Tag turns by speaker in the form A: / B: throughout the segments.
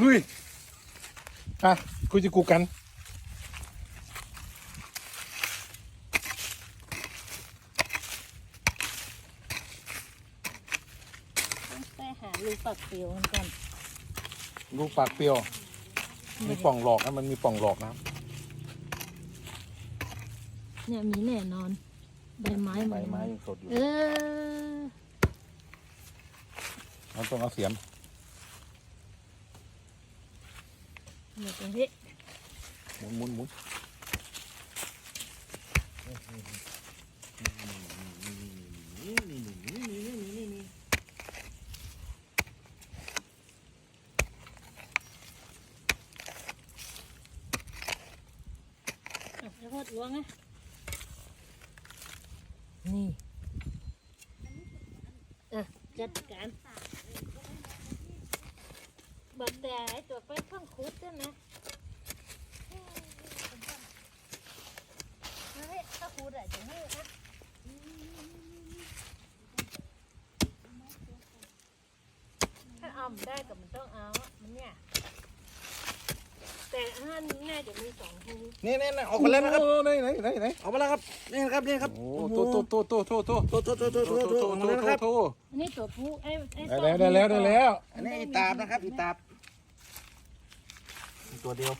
A: ลุยอะกูจะกูกัน
B: ต้องไปหาลูกปักเปียวกันก่อน
A: ลูกปากเปรี้ยว มีป่องหลอกนะมันมีป่องหลอกนะ
B: เนี่ยมีแน่นอน ใบไม้
A: ใบ
B: น
A: ไม้ยังสดอยู่
B: เออ
A: มันต้องเอาเสียม
B: เดี๋ยวจะเฮ้ย
A: หมุนหมุนหมุน
B: อะจะพอดล้วงไงนี่เออจัดการ บักแต่ไอ้ตัวไปข้างคุดด้วยนะเฮ้ยถ้าคุดอะจะมืดนะถ้าเอามันได้กับมันต้องเอาอะมันเนี่ย แต่ห้านนี้น่าจะมีสองที
C: นี่นี่นี่ออกมาแล้วนะครับ
A: โอ้ไหนไหนไหนไหน
C: ออกมาแล้วครับ นี่นะครับ นี่ครับ
A: โอ้โตโตโตโตโตโต
C: โตโตโตโตโตโตออกมาแล้วนะครับ
A: โต
B: อันนี้ตัวผู้ไอ้ไอ้
A: ได้แล้วได้แล้วได้แล้ว
C: อันนี้อีตาบนะครับอีตาบตั วเดียว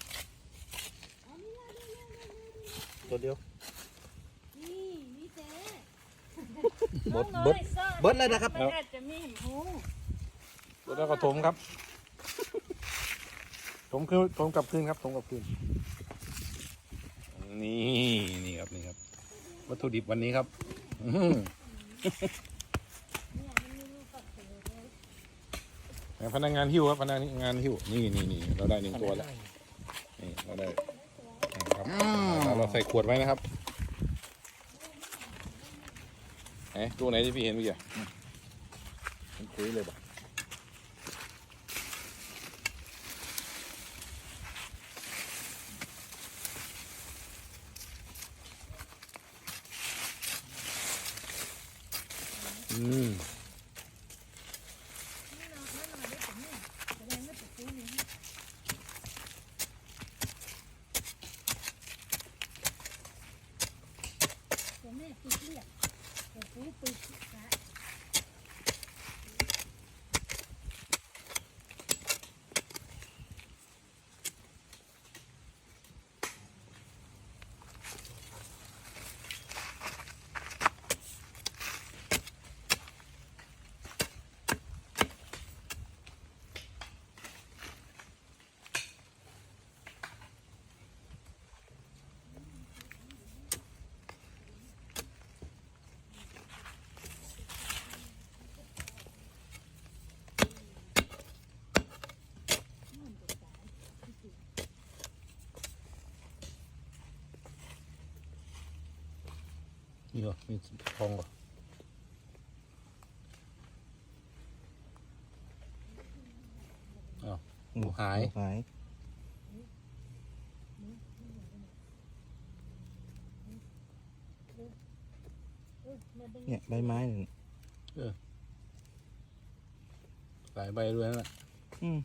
C: ตัวเดียว
B: นี่นี่เจ๊
C: เบิดเบิดเบิดเลยนะครับ
B: มันอาจจะมีหู
A: แล้วก็ถมครับ ถมคือถมกลับคืนครับถมกลับคืน นี่นี่ครับนี่ครับ วัตถุดิบวันนี้ครับอื้อหือ
B: เนี่ยมันมีลูกปักเสือเลย
A: พนักงานหิ้วครับพนักงานหิ้วนี่นี่นี่เราได้หนึ่งตัวแล้ว นี่เราได้ครับแล้วเราใส่ขวดไว้นะครับไหนตัวไหนที่พี่เห็นเมื่อกี้อะมันคุยเลยบ่ะอืม
B: นี่เราไม่มาได้ถึงเนี่ยแสดงว่าตัวผู้นี่ตัวแม่ปีกเรียกตัวผู้ปีกขา
A: นี่เหรอมีทองเหรออ้าวหมูหาย
C: หาย
B: เออมาดึง
C: เนี่ยใบไม้นี่
A: หลายใบด้วยนั่นแหละ
C: อืม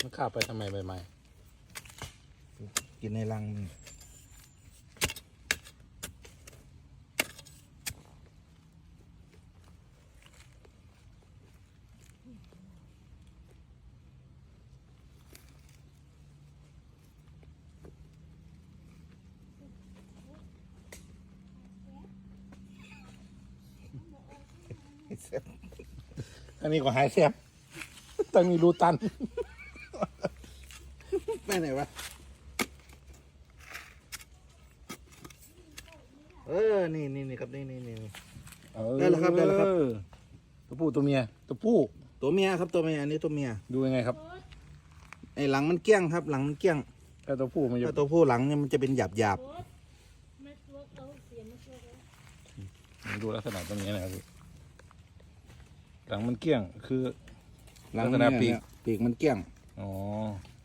A: มันขาบไปทำไมใบไม้
C: กินในรังมัน
A: นนี้ก็หายแซ่บต้องมีรูตัน
C: ไปไหนวะ เออ นี่นี่นี่ครับนี่นี่นี่นี่ ได้แล้วครับได้แล้วครับ
A: เออตัวผู้ตัวเมีย ตัวผู้
C: ตัวเมียครับตัวเมียอันนี้ตัวเมีย
A: ดูยังไงครับ
C: ไอ้หลังมันเกี้ยงครับ หลังมันเกี้ยง
A: ถ้าตัวผู้มันจะ
C: ถ้าตัวผู้หลังเนี่ยมันจะเป็นหยาบหยาบ
B: โอ๊ตมาตัวเอาเสียมาตัวเลย
A: ดูลักษณะตรงนี้นะครับพี่ หลังมันเกลี้ยงคือ
C: ๆหลัง
A: ลักษณะปีก
C: เนี่ยปีกมันเกี้ยง
A: อ๋อ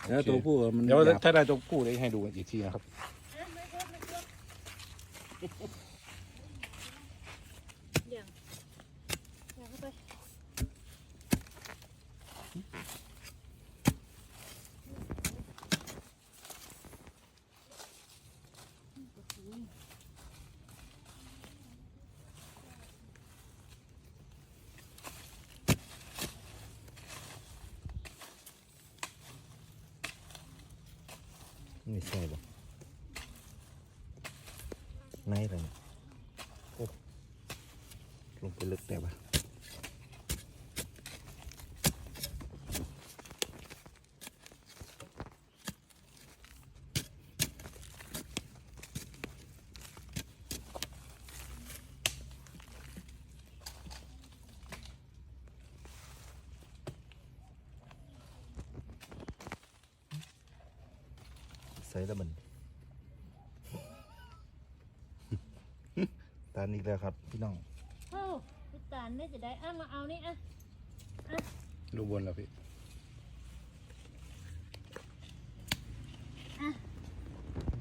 C: แล้ว
A: โอเค
C: ตัวผู้มัน
A: เดี๋ยว
C: หยาบ
A: ถ้าได้ตัวผู้ได้ให้ดูอีกทีนะครับ
B: อะไม่ตัวไม่ตัวอย่างอย่างเข้าไป
C: ไม่ใช่หรอกไหนอะไรเนี่ยโอ้ลงไปลึกแต่ปะ ส่แล้วมันตานอีกแล้วครับ พี่น้อง
B: เอ้าพี่ตาลได้จะได้อะมาเอานี่อะ
A: ดูบนแล้วพี่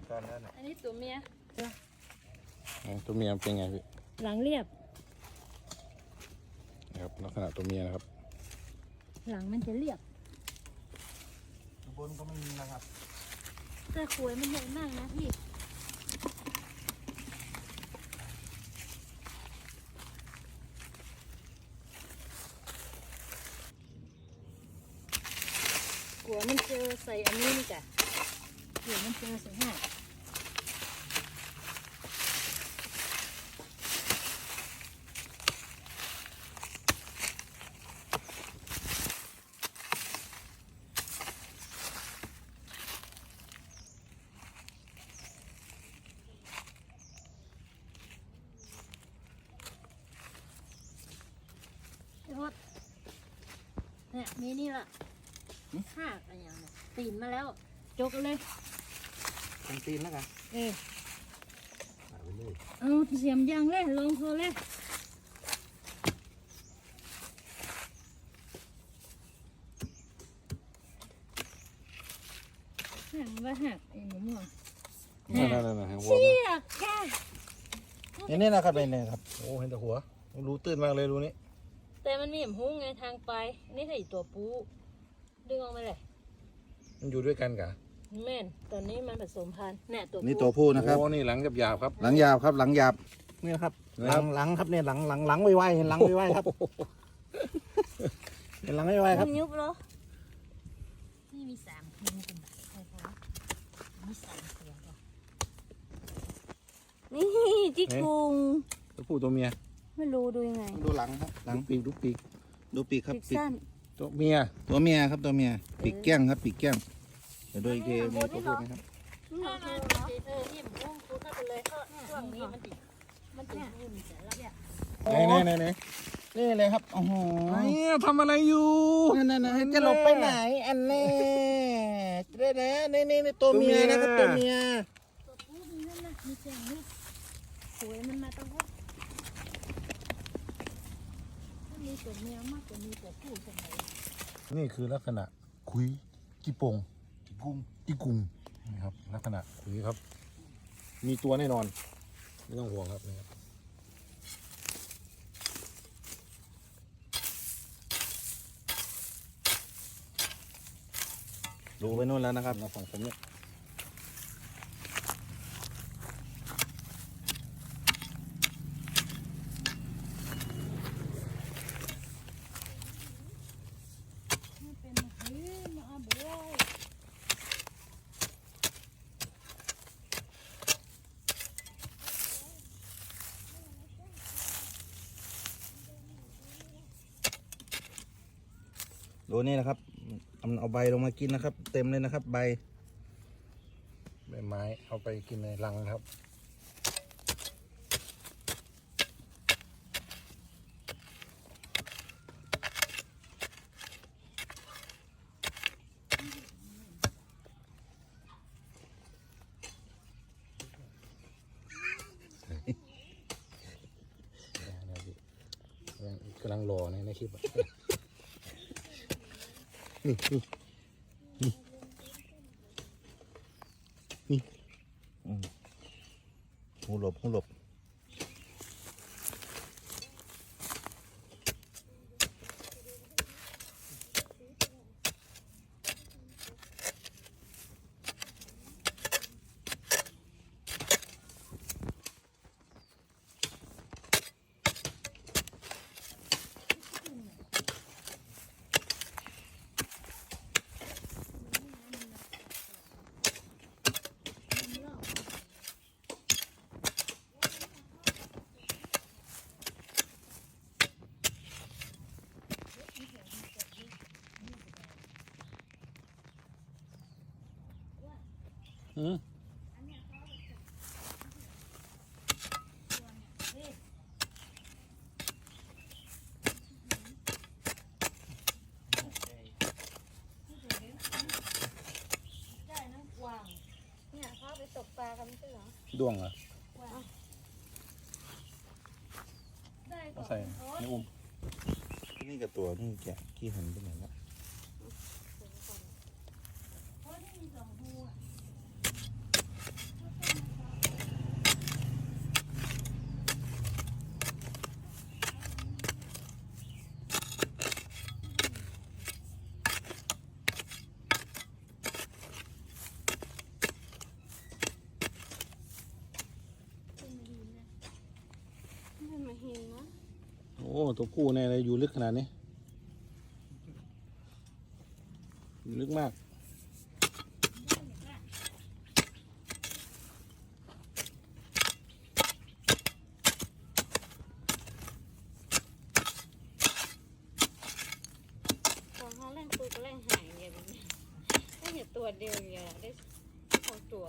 C: ตานแล้วนะ
B: อันนี้ตัวเมีย
A: อ๋อตัวเมียเป็นไงพี่
B: หลังเรียบ
A: นะครับลักษณะตัวเมียนะครับ
B: หลังมันจะเรียบ
C: บนก็ไม่มีนะครับ
B: แต่ขวยมันใหญ่มากนะพี่หัวมันเจอใส่อันนี้นี่จ้ะหัวมันเจอใส่ห้า ไอ้พดเนี่ย มีนี่ละห้ากอะไรอย่างเนี่ยตีนมาแล้ว จกเลย
C: เป็นตีนแล้วกัน
B: เออ
C: หาไปเลย
B: เอาเสียมยางเลยลงพอเลยหักว่าหักไอ้หมูม่วง
A: นั่นนั่นนั่นหัว
B: เชือกค่ะ
C: นี่นี่นะครับนี่นะครับ โอ้เห็นแต่หัว รู้ตื่นมากเลยรู้นี่
B: แต่มันมีหมหุ้งไงทางไปนี่ถ้าอีตัวปูดึงออกมาเลย
C: มันอยู่ด้วยกันกะ
B: แม่นตอนนี้มันผสมพันธุ์เนี่ยตัว
C: นี่ตัวผู้นะครับ
A: โอ้นี่หลังกับหยาบๆครับ
C: หลังยาวครับ หลังยาวนี่นะครับห
A: ครั
C: ลั
A: บ
C: งหลังครับเนี่ยหลังหลังหลังไวๆเห็นหลังไวๆครับเห็นหลังไวๆครับ
B: มันยุบเหรอนี่มีสามคืนกันใช่ปะมีสามตัวเหรอนี่จิกกุง
A: ตัวผู้ตัวเมีย
B: ไม่รู้ดูยังไง
C: ดูหลังครับหลัง
A: ดูปีกดูปีก
C: ดูปีกครับ
B: ปีก
C: ปีก
B: สั้น
A: ตัวเมีย
C: ตัวเมียครับตัวเมียปีกแก้งครับปีกแก้งเดี๋ยวดูอีกทีมีตัวผู้ไหมครับ
B: เออเออเออนี่มันพุ่งพุ่งเข้าไปเลยเพราะช่วงนี้มันติดมันติดหุ่นแต่ละเนี่ย
A: ไหนไหนไหนไหน
C: นี่เลยครับโอ้โห
A: เนี่ยทำอะไรอยู่
C: นั่นนั่นนั่นจะหลบไปไหน อันแน่ได้แล้วนี่นี่นี่ตัวเมียนะครับตัวเมีย
B: ตัวผู้มีนั่นนะมีแจงนี่สวยมันมาต้องว่าถ้ามี ตัวเมียมากกว่ามีตัวผู้สมัย
A: นี่คือลักษณะคุยจีปงจีกุ้งจีกุ้งนี่ครับลักษณะคุยครับ มีตัวแน่นอน ไม่ต้องห่วงครับนี่ครับ
C: ดูไปนู่นแล้วนะครับ
A: มาฝั่งผมเนี่ย
B: มันเป็นเฮ้ยมาเอาบ่อย
C: ดูนี่นะครับเอาเอาใบลงมากินนะครับ เต็มเลยนะครับ ใบ
A: ใบไม้เอาไปกินในรังครับ กำลังรอในในคลิปนี่นี่นี่
C: หูหลบหูหลบ
A: อืม
B: ได้น้ำกวางเนี่ยเขาเอาไปตกปลากันไม่ใช่เหรอ
A: ด้วงเหรอ
B: ได้ก่
A: เอา
B: อน
A: ใส่ในอุ้ม
C: นี่กับตัวนี่แกะขี้หันไปไหนละ
B: เพราะนี่มีสองหูอะ
D: ไม่มาเห็นนะ
A: โอ้ตัวผู้ในอะไรอยู่ลึกขนาดนี้อยู่ลึกมาก
D: ตอนเขาเล่นคุยก็เล่นหายอย่างนี้ได้เห็นตัวเดียวอย่างได้สองตัว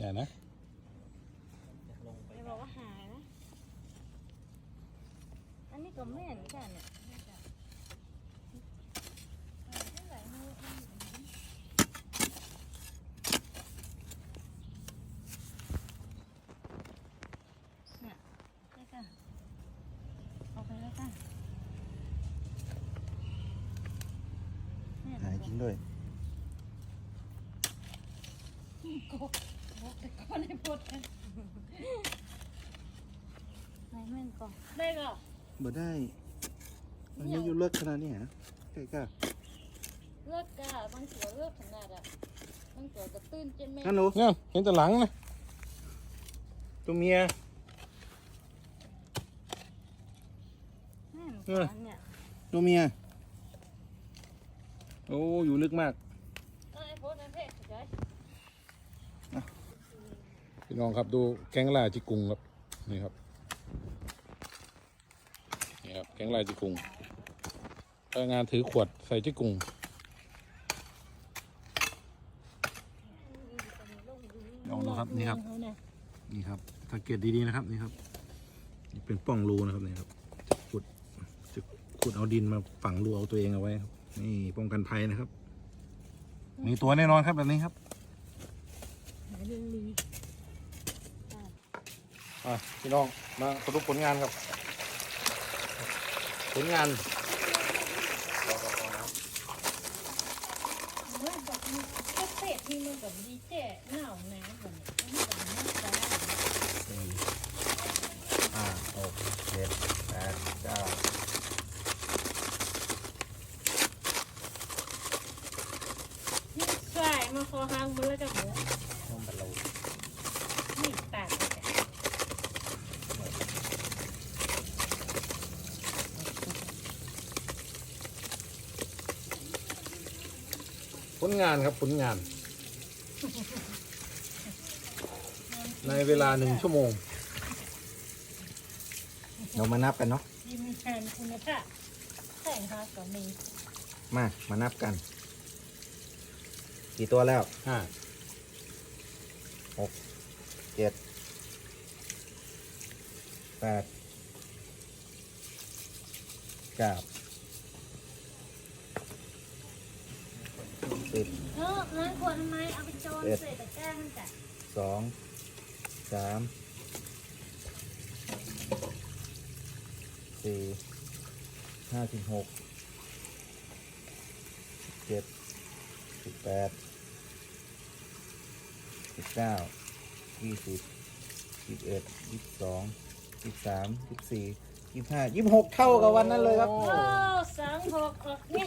A: อย่านะ
D: ไม่บอกว่าหายนะ อันนี้ก็แม่นกันเนี่ยเนี่ยได้ค่ะเอาไปแล้วค่ะ เนี่ย
C: หายจริงด้วย
B: คนในพดกัน
D: ไหนแม่นก่อน
B: ได้ก็
C: บ่ได้มันไม่อยู่เลิกขนาดนี้ฮะใกล้ก้า
D: เลิกกะบางตัวเลิกขนาดอะบางตัวก็ตื้นจนแม่
C: ฮัลโหล
A: เนี่ยเห็นแต่หลังนะตัวเมีย
D: แม่นก่อนเนี่ย
C: ตัวเมีย
A: โอ้อยู่ลึกมากพี่น้องครับดูแกงลาจิกุงครับนี่ครับนี่ครับแกงลาจิกุงพนักงานถือขวดใส่จิกุงลองดูครับนี่ครับนี่ครับสังเกตดีๆนะครับนี่ครับนี่เป็นป่องรูนะครับนี่ครับจะขุดจะขุดเอาดินมาฝังรูเอาตัวเองเอาไว้ครับ นี่ป้องกันภัยนะครับ มีตัวแน่นอนครับแบบนี้ครับอะพี่น้องมาสรุปผลงานครับ ผลงาน
B: เมื่อแบบนี้ก็เตะที่มันกับดีเจหนาวหนาวแบบนี้มันกับน้ำตา
C: ห้าหกเจ็ดแปดเก้า
B: นี่ใส่มาคอหางมือกับหัว
C: น้องบัลลู
B: นี่ตากเลยจ้ะ
A: ผล งานครับผลงาน ในเวลาหนึ่งชั่วโมง
C: เรามานับกันเนาะ
B: ทีมงานคุณภาพแต่งหากับมี
C: มามานับกัน กี่ตัวแล้ว
A: ห้า
C: เจ็ดแปดเก้า สิบ
B: เออร้านขวดทำไม เอาไปโจรเศษตะกร้ามันจ้ะ
C: สองสามสี่ห้าสิบหกสิบเจ็ดสิบแปดสิบเก้ายี่สิบยี่สิบเอ็ดยี่สิบสองยี่สิบสามยี่สิบสี่ยี่สิบห้ายี่สิบหกเท่ากับวันนั้นเลยครับ
B: โอ้สองหกออกเนี่ย